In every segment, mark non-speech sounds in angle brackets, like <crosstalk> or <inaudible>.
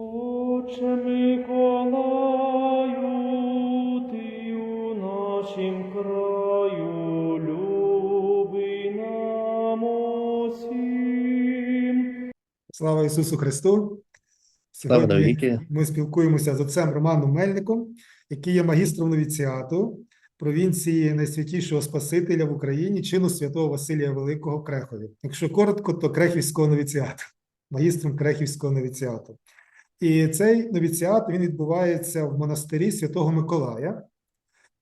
Отче Миколаю, ти у нашім краю, люби нам усім. Слава Ісусу Христу! Сьогодні ми спілкуємося з отцем Романом Мельником, який є магістром новіціату провінції Найсвятішого Спасителя в Україні, чину святого Василія Великого в Крехові. Якщо коротко, то Крехівського новіціату, магістром Крехівського новіціату. І цей новіціат він відбувається в монастирі Святого Миколая.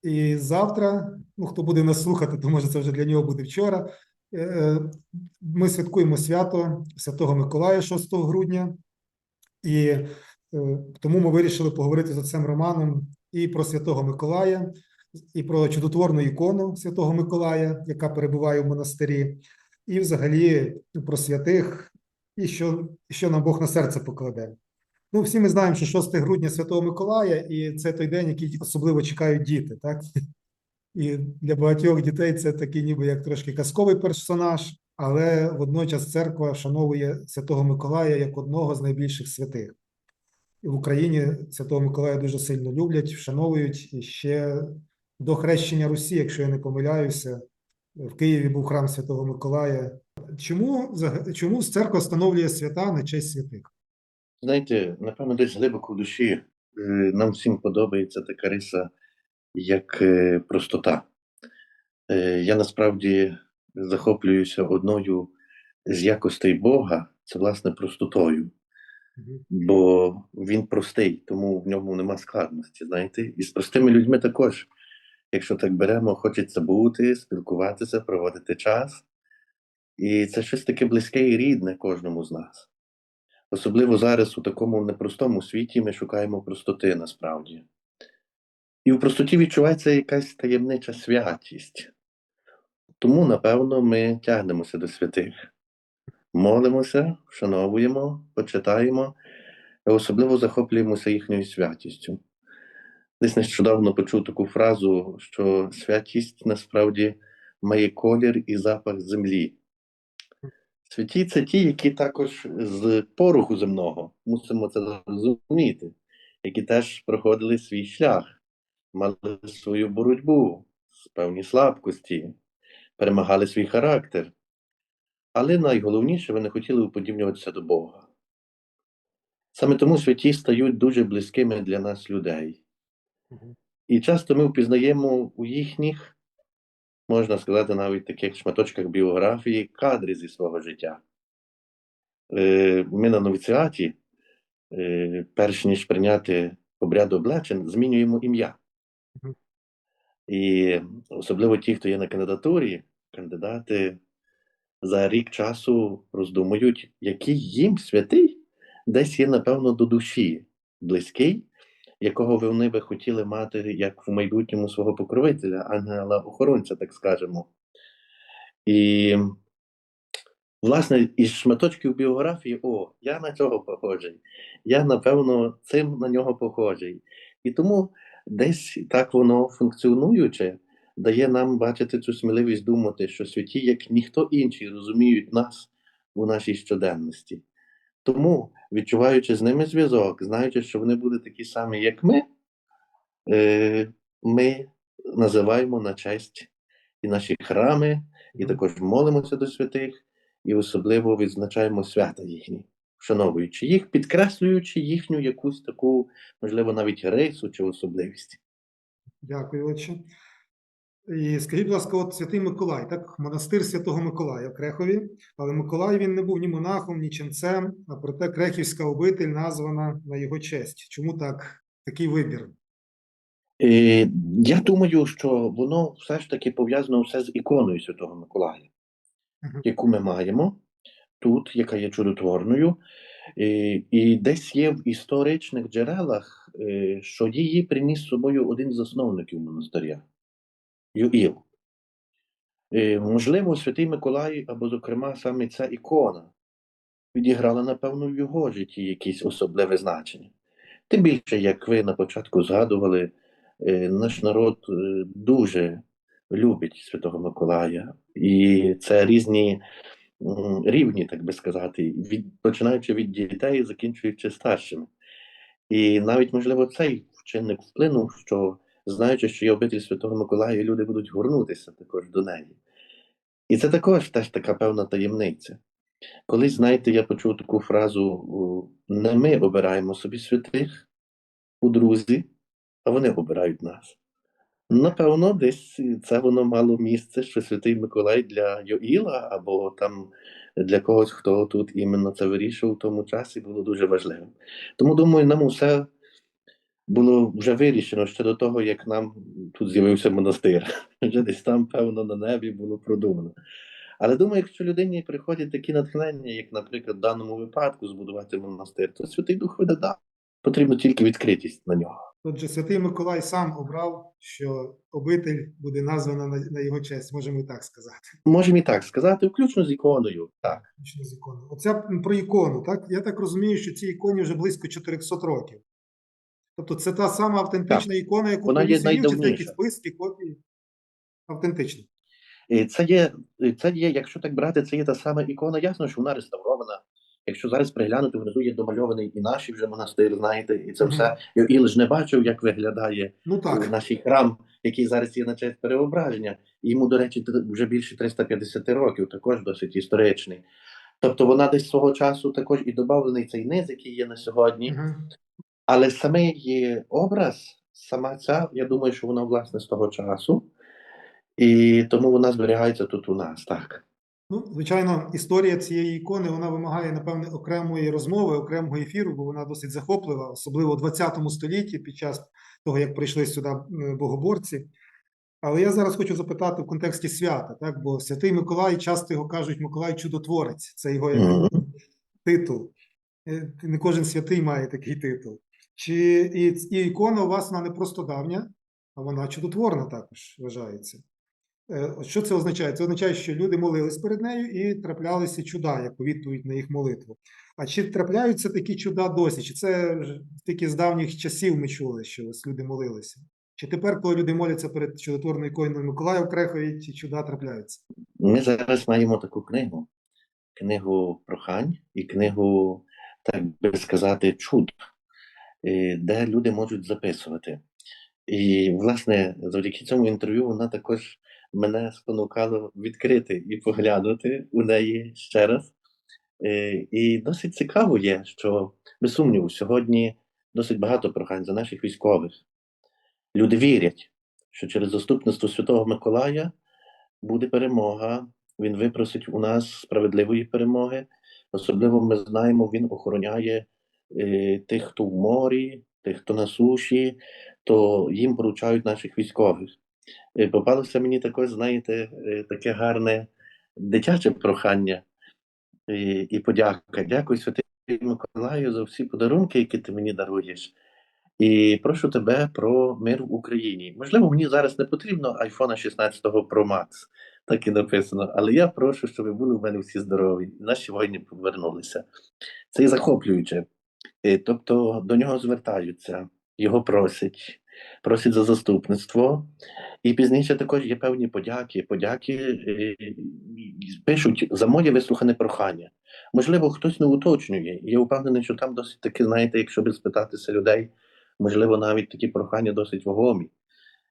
І завтра, ну хто буде нас слухати, то може це вже для нього буде вчора. е, Ми святкуємо свято Святого Миколая 6 грудня. І е, тому ми вирішили поговорити з отцем Романом і про Святого Миколая, і про чудотворну ікону Святого Миколая, яка перебуває в монастирі, і взагалі про святих, і що, що нам Бог на серце покладе. Ну, всі ми знаємо, що 6 грудня Святого Миколая, і це той день, який особливо чекають діти, так? І для багатьох дітей це такий ніби як трошки казковий персонаж, але водночас церква вшановує Святого Миколая як одного з найбільших святих. І в Україні Святого Миколая дуже сильно люблять, вшановують і ще до хрещення Русі, якщо я не помиляюся, в Києві був храм Святого Миколая. Чому, чому церква встановлює свята на честь святих? Знаєте, напевно, десь глибоко в душі е, нам всім подобається така риса, як е, простота. Е, Я насправді захоплююся одною з якостей Бога, це власне простотою, бо він простий, тому в ньому нема складності. Знаєте, і з простими людьми також. Якщо так беремо, хочеться бути, спілкуватися, проводити час. І це щось таке близьке і рідне кожному з нас. Особливо зараз у такому непростому світі ми шукаємо простоти насправді. І в простоті відчувається якась таємнича святість. Тому, напевно, ми тягнемося до святих. Молимося, вшановуємо, почитаємо, і особливо захоплюємося їхньою святістю. Десь нещодавно почув таку фразу, що святість насправді має колір і запах землі. Святі це ті, які також з пороху земного, мусимо це розуміти, які теж проходили свій шлях, мали свою боротьбу, певні слабкості, перемагали свій характер. Але найголовніше, вони хотіли уподібнюватися до Бога. Саме тому святі стають дуже близькими для нас людей. І часто ми впізнаємо у їхніх, можна сказати, навіть таких шматочках біографії кадри зі свого життя. Е, Ми на новіціаті, е, перш ніж прийняти обряд облечень, змінюємо ім'я. І особливо ті, хто є на кандидатурі, кандидати за рік часу роздумують, який їм святий десь є, напевно, до душі близький, якого вони би хотіли мати як в майбутньому свого покровителя, ангела-охоронця, так скажемо. І, власне, із шматочків біографії, о, я на цього похожий, я, напевно, цим на нього похожий. І тому десь так воно функціонуюче, дає нам бачити цю сміливість думати, що святі, як ніхто інший, розуміють нас у нашій щоденності. Тому, відчуваючи з ними зв'язок, знаючи, що вони будуть такі самі, як ми, е, ми називаємо на честь і наші храми, і також молимося до святих, і особливо відзначаємо свята їхні, вшановуючи їх, підкреслюючи їхню якусь таку, можливо, навіть рису чи особливість. Дякую, отче. І скажіть, будь ласка, от Святий Миколай, так, монастир Святого Миколая в Крехові, але Миколай він не був ні монахом, ні ченцем, а проте Крехівська обитель названа на його честь. Чому так такий вибір? Е, я думаю, що воно все ж таки пов'язано все з іконою Святого Миколая, Мгм. яку ми маємо тут, яка є чудотворною, е, і десь є в історичних джерелах, е, що її приніс з собою один з засновників монастиря Юїл. Е, Можливо, Святий Миколай, або, зокрема, саме ця ікона відіграла, напевно, в його житті якесь особливе значення. Тим більше, як ви на початку згадували, е, наш народ е, дуже любить Святого Миколая, і це різні рівні, так би сказати, від, починаючи від дітей, закінчуючи старшими. І навіть, можливо, цей вчинник вплинув, що знаючи, що є обитель Святого Миколая, і люди будуть горнутися також до неї. І це також теж така певна таємниця. Колись, знаєте, я почув таку фразу: не ми обираємо собі святих у друзі, а вони обирають нас. Напевно, десь це воно мало місце, що Святий Миколай для Йоїла або там для когось, хто тут іменно це вирішував в тому часі, було дуже важливим. Тому думаю, нам усе було вже вирішено ще до того, як нам тут з'явився монастир. <laughs> Вже десь там, певно, на небі було продумано. Але думаю, якщо людині приходять такі натхнення, як, наприклад, в даному випадку збудувати монастир, то Святий Дух видадав. Потрібно тільки відкритість на нього. Отже, святий Миколай сам обрав, що обитель буде названа на, на його честь, можемо і так сказати. Можемо і так сказати, включно з іконою. Так. Включно з іконою. Оця м, про ікону, так? Я так розумію, що цій іконі вже близько 400 років. Тобто це та сама автентична ікона, яку Вона є чи це якісь списки, копії? Автентична. Це є, це є, якщо так брати, це є та сама ікона. Ясно, що вона реставрована. Якщо зараз приглянути, внизу є домальований і наш вже монастир, знаєте, і це Мгм. все. І ж не бачив, як виглядає Ну так. наш храм, який зараз є на честь переображення. Йому, до речі, вже більше 350 років, також досить історичний. Тобто вона десь свого часу також і додавлений цей низ, який є на сьогодні. Мгм. Але самий образ, сама ця, я думаю, що вона власне з того часу. І тому вона зберігається тут у нас, так. Ну, звичайно, історія цієї ікони вона вимагає, напевне, окремої розмови, окремого ефіру, бо вона досить захоплива, особливо у 20 столітті, під час того, як прийшли сюди богоборці. Але я зараз хочу запитати в контексті свята, так? бо святий Миколай, часто його кажуть Миколай Чудотворець, це його як титул. Е, Не кожен святий має такий титул. Чи і, і ікона у вас вона не просто давня, а вона чудотворна також вважається. Е, Що це означає? Це означає, що люди молились перед нею і траплялися чуда, як відповідь на їх молитву. А чи трапляються такі чуда досі? Чи це тільки з давніх часів ми чули, що ось люди молилися? Чи тепер, коли люди моляться перед чудотворною іконою Миколая Крехові, ці чуда трапляються? Ми зараз маємо таку книгу: книгу прохань і книгу, так би сказати, чуд, де люди можуть записувати. І, власне, завдяки цьому інтерв'ю вона також мене спонукала відкрити і поглянути у неї ще раз. Е, І досить цікаво є, що, без сумніву, сьогодні досить багато прохань за наших військових. Люди вірять, що через заступництво Святого Миколая буде перемога. Він випросить у нас справедливої перемоги. Особливо ми знаємо, він охороняє тих, хто в морі, тих, хто на суші, то їм поручають наших військових. Е, попалося мені також, знаєте, е, таке гарне дитяче прохання е, і подяка. Дякую, святий Миколаю, за всі подарунки, які ти мені даруєш. І прошу тебе про мир в Україні. Можливо, мені зараз не потрібно iPhone 16 Pro Max, так і написано, але я прошу, щоб були в мене всі здорові, наші воїни повернулися. Це і захоплююче. Тобто до нього звертаються, його просять, просять за заступництво. І пізніше також є певні подяки. Подяки е, пишуть за моє вислухане прохання. Можливо, хтось не уточнює. Я впевнений, що там досить таки, знаєте, якщо би спитатися людей, можливо, навіть такі прохання досить вагомі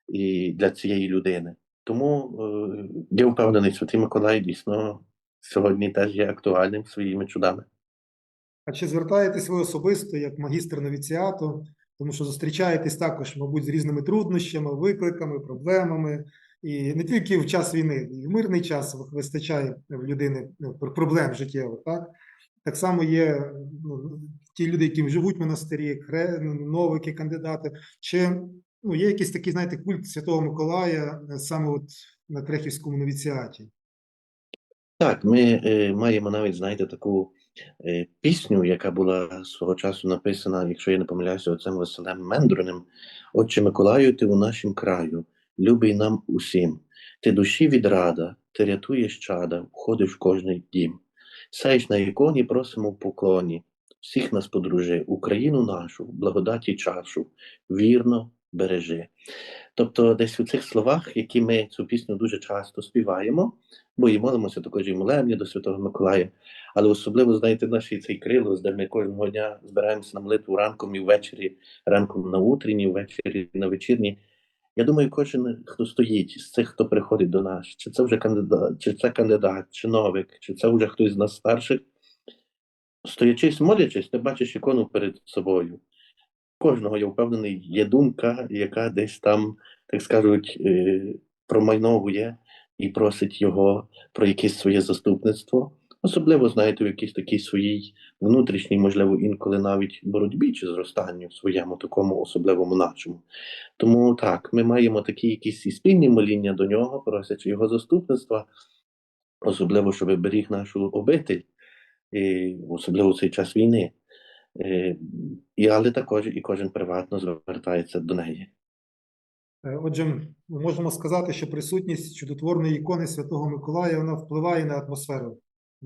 і для цієї людини. Тому е, я впевнений, що Святий Миколай дійсно сьогодні теж є актуальним своїми чудами. А чи звертаєтесь ви особисто як магістр новіціату, тому що зустрічаєтесь також, мабуть, з різними труднощами, викликами, проблемами, і не тільки в час війни, і в мирний час вистачає в людини ну, проблем життєвих, так? Так само є ну, ті люди, які живуть в монастирі, кре- новики, кандидати. Чи ну, є якийсь такий, знаєте, культ Святого Миколая е, саме от на Крехівському новіціаті? Так, ми е, маємо навіть, знаєте, таку пісню, яка була свого часу написана, якщо я не помиляюся, отцем Василем Мендруним. Отче Миколаю, ти у нашім краю, любий нам усім. Ти душі відрада, ти рятуєш чада, входиш в кожний дім. Сяєш на іконі, просимо в поклоні. Всіх нас подружи, Україну нашу, благодаті чашу, вірно, бережи. Тобто, десь у цих словах, які ми цю пісню дуже часто співаємо, бо і молимося також і молебні до Святого Миколая, але особливо, знаєте, наш цей крилос, де ми кожного дня збираємося на молитву ранком і ввечері, ранком на утренні, ввечері на вечірні. Я думаю, кожен, хто стоїть з цих, хто приходить до нас, чи це вже кандидат, чи це кандидат, чи новик, чи це вже хтось з нас старших, стоячись, молячись, ти бачиш ікону перед собою. Кожного, я впевнений, є думка, яка десь там, так скажуть, е, промайновує і просить його про якесь своє заступництво. Особливо, знаєте, в якійсь такій своїй внутрішній, можливо, інколи навіть боротьбі чи зростанню в своєму такому особливому нашому. Тому так, ми маємо такі якісь і спільні моління до нього, просячи його заступництва, особливо, щоб беріг нашу обитель, і особливо в цей час війни. Е, І, але також і кожен приватно звертається до неї. Е, Отже, ми можемо сказати, що присутність чудотворної ікони Святого Миколая вона впливає на атмосферу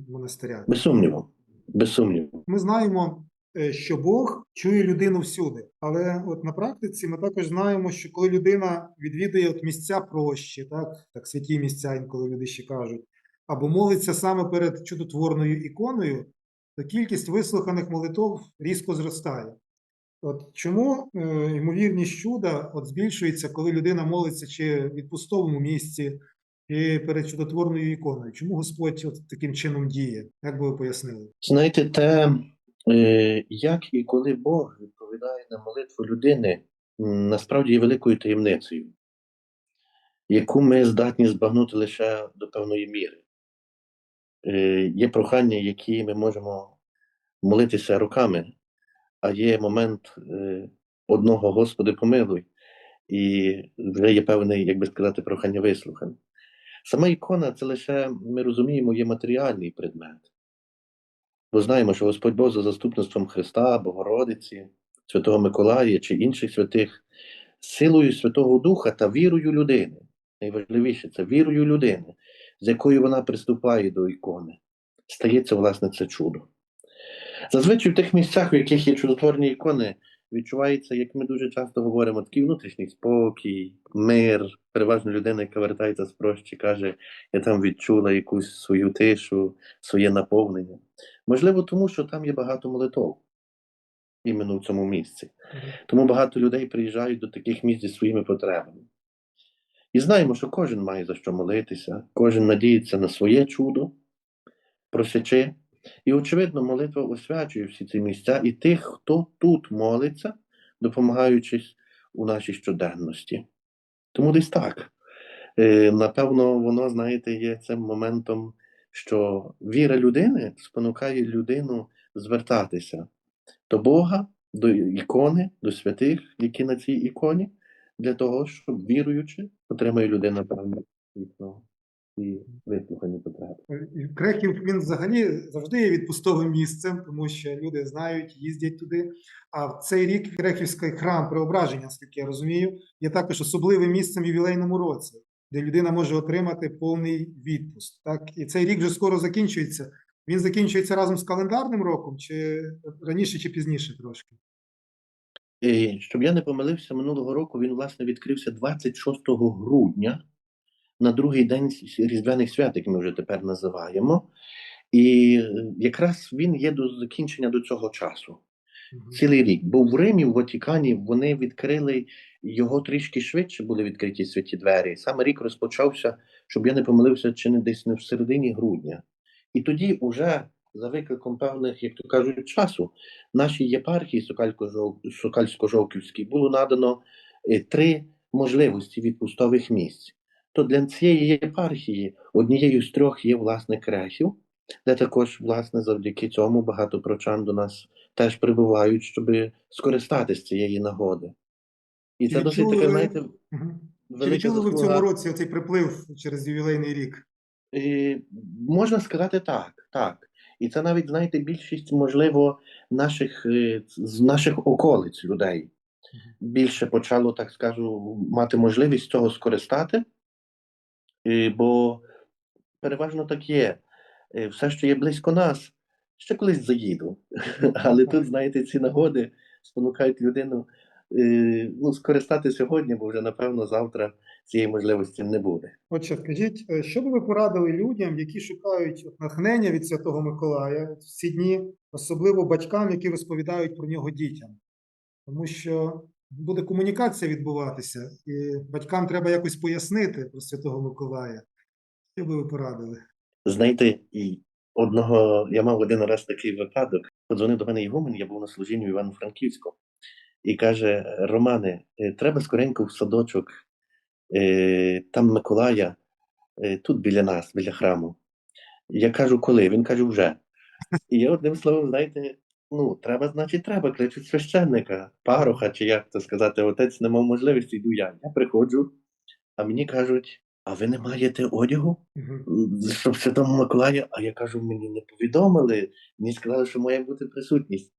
монастиря. Без сумніву. Без сумніву. Ми знаємо, е, що Бог чує людину всюди, але от на практиці ми також знаємо, що коли людина відвідує от місця прощі, так, так святі місця, інколи люди ще кажуть, або молиться саме перед чудотворною іконою, кількість вислуханих молитов різко зростає. От чому е, ймовірність чуда от збільшується, коли людина молиться чи в відпустовому місці, чи перед чудотворною іконою? Чому Господь от таким чином діє? Як би ви пояснили? Знаєте, те, е, як і коли Бог відповідає на молитву людини, насправді є великою таємницею, яку ми здатні збагнути лише до певної міри. Е, Є прохання, які ми можемо молитися роками, а є момент е, одного Господи помилуй, і вже є певний, як би сказати, прохання вислухане. Сама ікона це лише, ми розуміємо, є матеріальний предмет. Бо знаємо, що Господь Бог за заступництвом Христа, Богородиці, Святого Миколая чи інших святих, силою Святого Духа та вірою людини. Найважливіше це вірою людини, з якою вона приступає до ікони. Стається, власне, це чудо. Зазвичай в тих місцях, в яких є чудотворні ікони, відчувається, як ми дуже часто говоримо, такий внутрішній спокій, мир. Переважно людина, яка вертається з прощі, каже, я там відчула якусь свою тишу, своє наповнення. Можливо, тому що там є багато молитов іменно в цьому місці. Тому багато людей приїжджають до таких місць зі своїми потребами. І знаємо, що кожен має за що молитися, кожен надіється на своє чудо, просячи. І, очевидно, молитва освячує всі ці місця і тих, хто тут молиться, допомагаючись у нашій щоденності. Тому десь так. Е, Напевно, воно, знаєте, є цим моментом, що віра людини спонукає людину звертатися до Бога, до ікони, до святих, які на цій іконі, для того, щоб віруючи, отримає людина певне світло і вислухані потреби. І Крехів він взагалі завжди є відпустовим місцем, тому що люди знають, їздять туди. А в цей рік Крехівський храм преображення, наскільки я розумію, є також особливим місцем в ювілейному році, де людина може отримати повний відпуск. Так і цей рік вже скоро закінчується. Він закінчується разом з календарним роком, чи раніше, чи пізніше трошки. І, щоб я не помилився, минулого року він, власне, відкрився 26 грудня на другий день Різдвяних свят, як ми вже тепер називаємо. І е, якраз він є до закінчення до цього часу. Цілий рік. Бо в Римі, в Ватикані, вони відкрили його трішки швидше, були відкриті святі двері. Саме рік розпочався, щоб я не помилився, чи не десь не в середині грудня. І тоді, уже за викликом певних, як то кажуть, часу, нашій єпархії Сокальсько-Жовківській було надано е, три можливості відпустових місць. То для цієї єпархії однією з трьох є власне Крехів, де також, власне, завдяки цьому багато прочан до нас теж прибувають, щоб скористатися цієї нагоди. І Чи це досить таке, знаєте. Чи відчули ви в цьому році цей приплив через ювілейний рік? Е, Можна сказати так, так. І це навіть, знаєте, більшість, можливо, наших, е, з наших околиць людей більше почало, так скажу, мати можливість цього скористати, бо переважно так є. Е, Все, що є близько нас, ще колись заїду. Але тут, знаєте, ці нагоди спонукають людину ну, скористати сьогодні, бо вже напевно завтра цієї можливості не буде. Отже, скажіть, е, що би ви порадили людям, які шукають натхнення від Святого Миколая в ці дні, особливо батькам, які розповідають про нього дітям? Тому що буде комунікація відбуватися, і батькам треба якось пояснити про Святого Миколая. Що би ви порадили? Знаєте, і одного я мав один раз такий випадок. Подзвонив до мене Ігумен, я був на служінні в Івано-Франківську, і каже: Романе, е, треба скоренько в садочок, е, там Миколая, е, тут біля нас, біля храму. Я кажу, коли? Він каже, вже. І я одним словом, знаєте, ну, треба, значить, треба, кличуть священника, пароха, чи як то сказати, отець не мав можливості, йду я. Я приходжу, а мені кажуть, а ви не маєте одягу? Щоб Святому Миколая, а я кажу, мені не повідомили, мені сказали, що має бути присутність.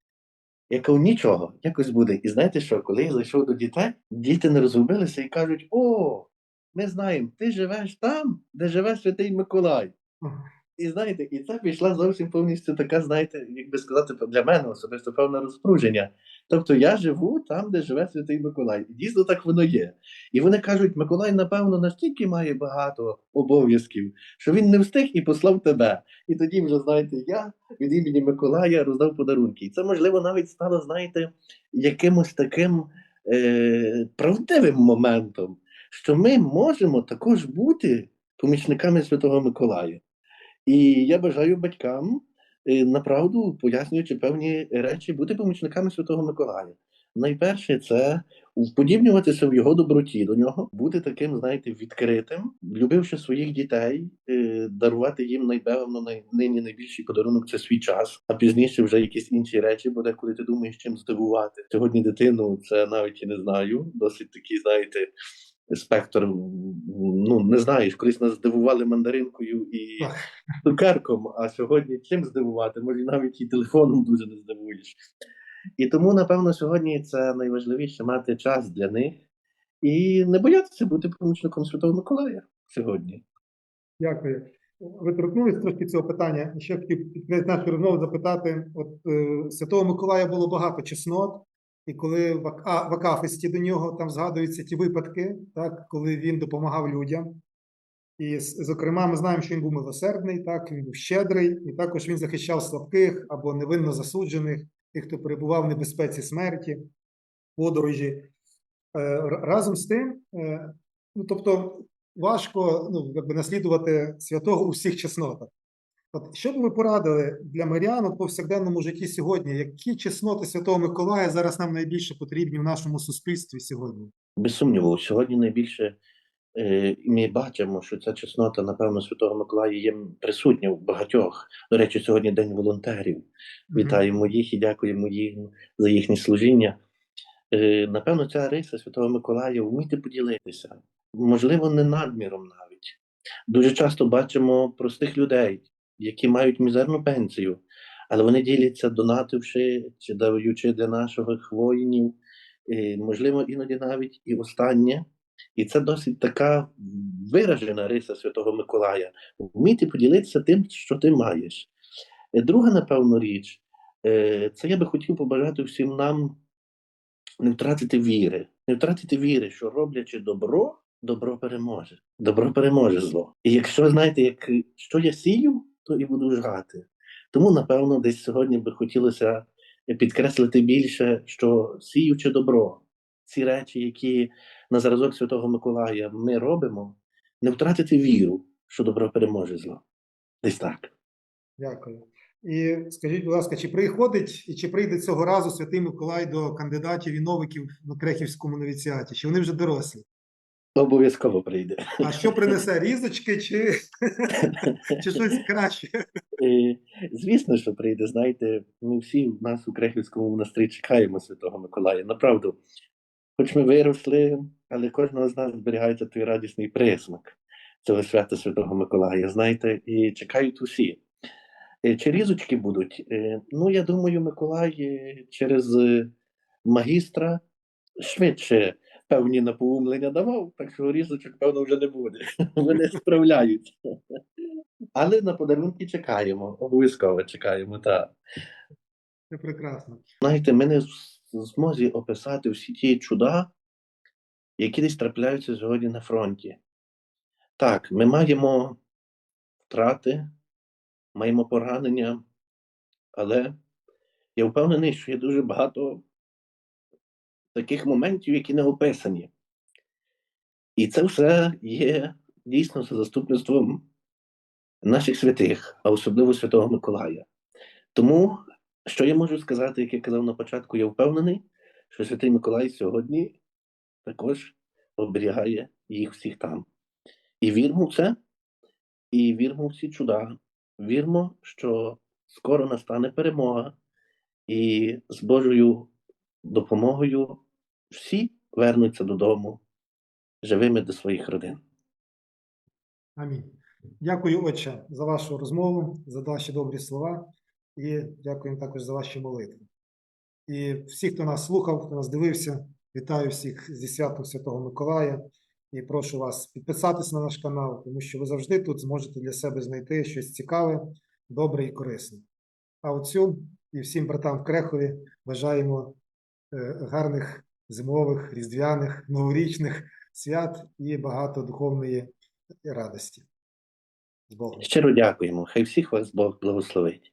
Я кажу, нічого, якось буде. І знаєте що, коли я зайшов до дітей, діти не розгубилися і кажуть: О, ми знаємо, ти живеш там, де живе Святий Миколай. І знаєте, і це пішла зовсім повністю така, знаєте, як би сказати, для мене особисто певне розпруження. Тобто я живу там, де живе Святий Миколай. І дійсно так воно є. І вони кажуть, Миколай, напевно, настільки має багато обов'язків, що він не встиг і послав тебе. І тоді вже, знаєте, я від імені Миколая роздав подарунки. І це, можливо, навіть стало, знаєте, якимось таким е, правдивим моментом, що ми можемо також бути помічниками Святого Миколая. І я бажаю батькам е, направду, пояснюючи певні речі, бути помічниками Святого Миколая. Найперше, це вподібнюватися в його доброті до нього, бути таким, знаєте, відкритим, любивши своїх дітей, е, дарувати їм найпевно най, нині найбільший подарунок це свій час, а пізніше вже якісь інші речі, бо деколи ти думаєш, чим здивувати. Сьогодні дитину це навіть і не знаю. Досить такий, знаєте, спектр. Ну не знаєш, колись нас здивували мандаринкою і цукерком, а сьогодні чим здивувати? Може, навіть і телефоном дуже не здивуєш. І тому, напевно, сьогодні це найважливіше мати час для них і не боятися бути помічником Святого Миколая сьогодні. Дякую. Ви торкнулись трошки цього питання. Ще хотів під кінець нашої розмови запитати: от е, Святого Миколая було багато чеснот, і коли в, в Акафисті до нього там згадуються ті випадки, так, коли він допомагав людям. І, зокрема, ми знаємо, що він був милосердний, так, він був щедрий, і також він захищав слабких або невинно засуджених, тих, хто перебував в небезпеці смерті, подорожі. Е, Разом з тим, е, ну, тобто, важко ну, якби наслідувати святого у всіх чеснотах. От що б ви порадили для мирян у повсякденному житті сьогодні? Які чесноти Святого Миколая зараз нам найбільше потрібні в нашому суспільстві сьогодні? Без сумніву, сьогодні найбільше е, ми бачимо, що ця чеснота, напевно, Святого Миколая є присутня в багатьох. До речі, сьогодні День волонтерів. Вітаємо їх і дякуємо їм за їхнє служіння. Е, Напевно, ця риса Святого Миколая вміти поділитися, можливо, не надміром навіть. Дуже часто бачимо простих людей, які мають мізерну пенсію, але вони діляться, донативши чи даючи для наших воїнів, можливо, іноді навіть і останнє. І це досить така виражена риса Святого Миколая вміти поділитися тим, що ти маєш. Е, Друга, напевно, річ, е, це я би хотів побажати всім нам не втратити віри, не втратити віри, що роблячи добро, добро переможе. Добро переможе зло. І якщо знаєте, як що я сію, то і буду жати. Тому, напевно, десь сьогодні би хотілося підкреслити більше, що сіючи добро, ці речі, які на зразок Святого Миколая ми робимо, не втратити віру, що добро переможе зло. Десь так. Дякую. І скажіть, будь ласка, чи приходить і чи прийде цього разу Святий Миколай до кандидатів і новиків на Крехівському новіціаті? Чи вони вже дорослі? Обов'язково прийде. А що принесе різочки, чи, чи щось краще? Е, Звісно, що прийде. Знаєте, ми всі в нас у Крехівському монастирі чекаємо Святого Миколая. Направду, хоч ми виросли, але кожного з нас зберігається той радісний присмак цього свята Святого Миколая. Знаєте, і чекають усі. Е, Чи різочки будуть? Е, Ну, я думаю, Миколай через магістра швидше певні напоумлення давав, так що різочок, певно, вже не буде. <laughs> Вони справляються. Але на подарунки чекаємо, обов'язково чекаємо. Так. Це прекрасно. Знаєте, ми не змозі описати всі ті чуда, які десь трапляються сьогодні на фронті. Так, ми маємо втрати, маємо поранення, але я впевнений, що є дуже багато таких моментів, які не описані. І це все є дійсно за заступництвом наших святих, а особливо Святого Миколая. Тому, що я можу сказати, як я казав на початку, я впевнений, що Святий Миколай сьогодні також оберігає їх всіх там. І вірмо в це, і вірмо в ці чуда. Вірмо, що скоро настане перемога, і з Божою допомогою всі вернуться додому живими до своїх родин. Амінь. Дякую, Отче, за вашу розмову, за ваші добрі слова і дякуємо також за ваші молитви. І всі, хто нас слухав, хто нас дивився, вітаю всіх зі святом Святого Миколая і прошу вас підписатись на наш канал, тому що ви завжди тут зможете для себе знайти щось цікаве, добре і корисне. А оцю і всім братам в Крехові бажаємо гарних зимових, різдвяних, новорічних свят і багато духовної радості. З Богом. Щиро дякуємо. Хай всіх вас Бог благословить.